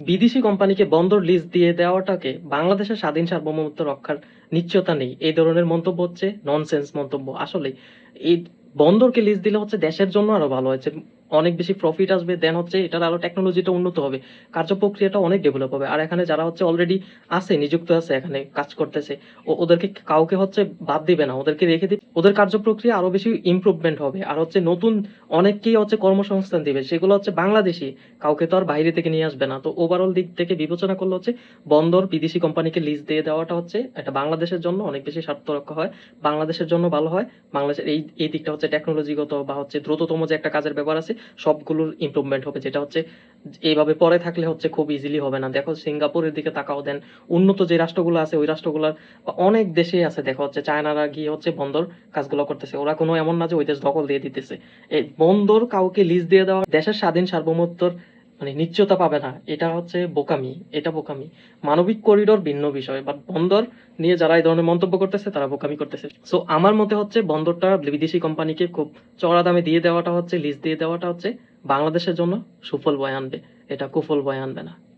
বিদেশি কোম্পানিকে বন্দর লিজ দিয়ে দেওয়াটাকে বাংলাদেশের স্বাধীন সার্বভৌমত্ব রক্ষার নিশ্চয়তা নেই। এই ধরনের মন্তব্য হচ্ছে ননসেন্স মন্তব্য। আসলে এই বন্দরকে লিজ দিলে হচ্ছে দেশের জন্য আরও ভালো হচ্ছে অনেক বেশি প্রফিট আসবে দেন হচ্ছে এটার আরও টেকনোলজিটা উন্নত হবে। কার্য প্রক্রিয়াটা অনেক ডেভেলপ হবে। আর এখানে যারা হচ্ছে অলরেডি আছে, নিযুক্ত আছে, এখানে কাজ করতেছে, ও ওদেরকে কাউকে হচ্ছে বাদ দিবে না, ওদেরকে রেখে দিবে। ওদের কার্য প্রক্রিয়া আরও বেশি ইমপ্রুভমেন্ট হবে। আর হচ্ছে নতুন অনেককেই হচ্ছে কর্মসংস্থান দিবে। সেগুলো হচ্ছে বাংলাদেশি, কাউকে তো আর বাইরে থেকে নিয়ে আসবে না। তো ওভারঅল দিক থেকে বিবেচনা করলে হচ্ছে বন্দর বিদেশি কোম্পানিকে লিজ দিয়ে দেওয়াটা হচ্ছে এটা বাংলাদেশের জন্য অনেক বেশি স্বার্থ রক্ষা হয়। বাংলাদেশের জন্য ভালো হয়। বাংলাদেশের এই এই দিকটা হচ্ছে টেকনোলজিগত বা হচ্ছে দ্রুততম যে একটা কাজের ব্যাপার আছে সবগুলোর ইমপ্রুভমেন্ট হবে, যেটা হচ্ছে এইভাবে পরে থাকলে হচ্ছে খুব ইজিলি হবে না। দেখো সিঙ্গাপুরের দিকে তাকাও দেন, উন্নত যে রাষ্ট্রগুলো আছে, ওই রাষ্ট্রগুলোর অনেক দেশে আছে, দেখো হচ্ছে চায়নারা গিয়ে হচ্ছে বন্দর কাজগুলো করতেছে। ওরা কোনো এমন না যে ওই দেশ দখল দিয়ে দিতেছে। এই বন্দর কাউকে লিজ দিয়ে দেওয়া, দেশের স্বাধীন সার্বভৌমত্বর মানে নিশ্চয়তা পাবে না। এটা হচ্ছে বোকামি, এটা বোকামি। মানবিক করিডোর ভিন্ন বিষয় বাট বন্দর নিয়ে যারা এই ধরনের মন্তব্য করতেছে, তারা বোকামি করতেছে। সো আমার মতে হচ্ছে বন্দরটা বিদেশি কোম্পানিকে খুব চড়া দামে দিয়ে দেওয়াটা হচ্ছে লিজ দিয়ে দেওয়াটা হচ্ছে বাংলাদেশের জন্য সুফল বয়ে আনবে। এটা কুফল বয়ে আনবে না।